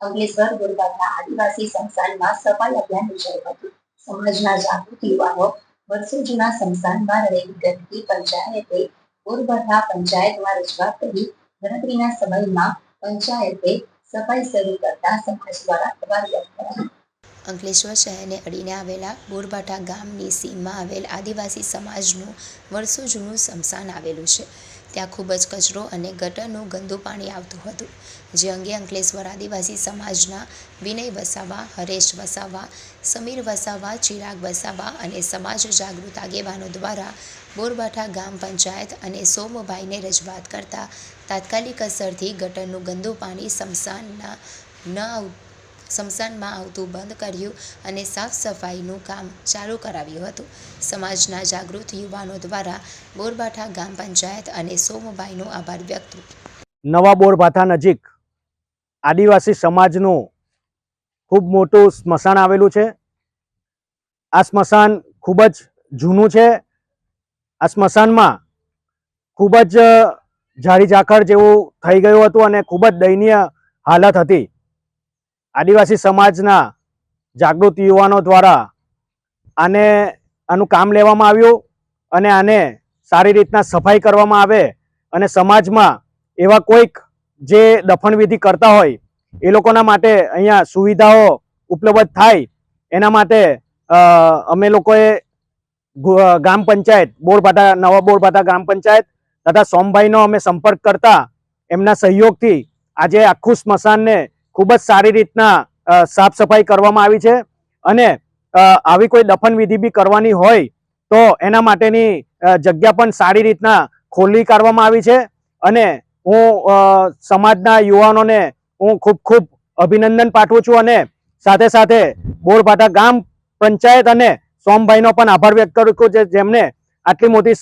અંકલેશ્વર ગુરબાના આદિવાસી સંસ્થાનમાં સફાઈ અભિયાન યોજાયું હતું. સમાજના જાગૃત યુવાનો વર્ષો જૂના સંસ્થાનમાં રહેલી ગંદકી પંચાયતે ગુરબાના પંચાયતમાં રજૂઆત કરી. ગણતરીના સમયમાં પંચાયતે સફાઈ શરૂ કરતા સમાજ દ્વારા વ્યક્ત કરાયો. અંકલેશ્વર શહેરને અડીને આવેલા બોરબાઠા ગામની સીમમાં આવેલ આદિવાસી સમાજનું વર્ષો જૂનું સ્મશાન આવેલું છે. ત્યાં ખૂબ જ કચરો અને ગટરનું ગંદુ પાણી આવતું હતું, જે અંગે અંકલેશ્વર આદિવાસી સમાજના વિનય વસાવા, હરેશ વસાવા, સમીર વસાવા, ચિરાગ વસાવા અને સમાજ જાગૃત આગેવાનો દ્વારા બોરબાઠા ગામ પંચાયત અને સોમભાઈને રજૂઆત કરતા તાત્કાલિક અસરથી ગટરનું ગંદુ પાણી સ્મશાનના ન સ્મશાનમાં આવતું બંધ કર્યું અને સાફ સફાઈનું કામ ચાલુ કરાવ્યું હતું. સમાજના જાગૃત યુવાનો દ્વારા બોરબાઠા ગામ પંચાયત અને સોમભાઈનો આભાર વ્યક્ત નવા બોરભાથા નજીક આદિવાસી સમાજનું ખૂબ મોટું સ્મશાન આવેલું છે. આ સ્મશાન ખૂબ જ જૂનું છે. આ સ્મશાનમાં ખૂબ જ ઝાડી ઝાખર જેવું થઈ ગયું હતું અને ખૂબ જ દયનીય હાલત હતી. આદિવાસી સમાજના જાગૃત યુવાનો દ્વારા આને, આનું કામ લેવામાં આવ્યું અને આને સારી રીતના સફાઈ કરવામાં આવે અને સમાજમાં એવા કોઈક જે દફનવિધિ કરતા હોય, એ લોકોના માટે અહીંયા સુવિધાઓ ઉપલબ્ધ થાય. એના માટે અમે લોકોએ ગ્રામ પંચાયત, બોરભાટા, નવા બોરભાટા ગ્રામ પંચાયત તથા સોમભાઈનો અમે સંપર્ક કરતા એમના સહયોગથી આજે આખું સ્મશાનને ખૂબ જ સારી રીતના સાફ સફાઈ કરવામાં આવી છે. અને આવી કોઈ દફન વિધિ બી કરવાની હોય તો એના માટેની જગ્યા પણ સારી રીતના ખોલી કાઢવામાં આવી છે. અને હું સમાજના યુવાનોને હું ખૂબ ખૂબ અભિનંદન પાઠવું છું અને સાથે સાથે બોરભાટા ગામ પંચાયત અને સોમભાઈનો પણ આભાર વ્યક્ત કરું છું જેમને આટલી મોટી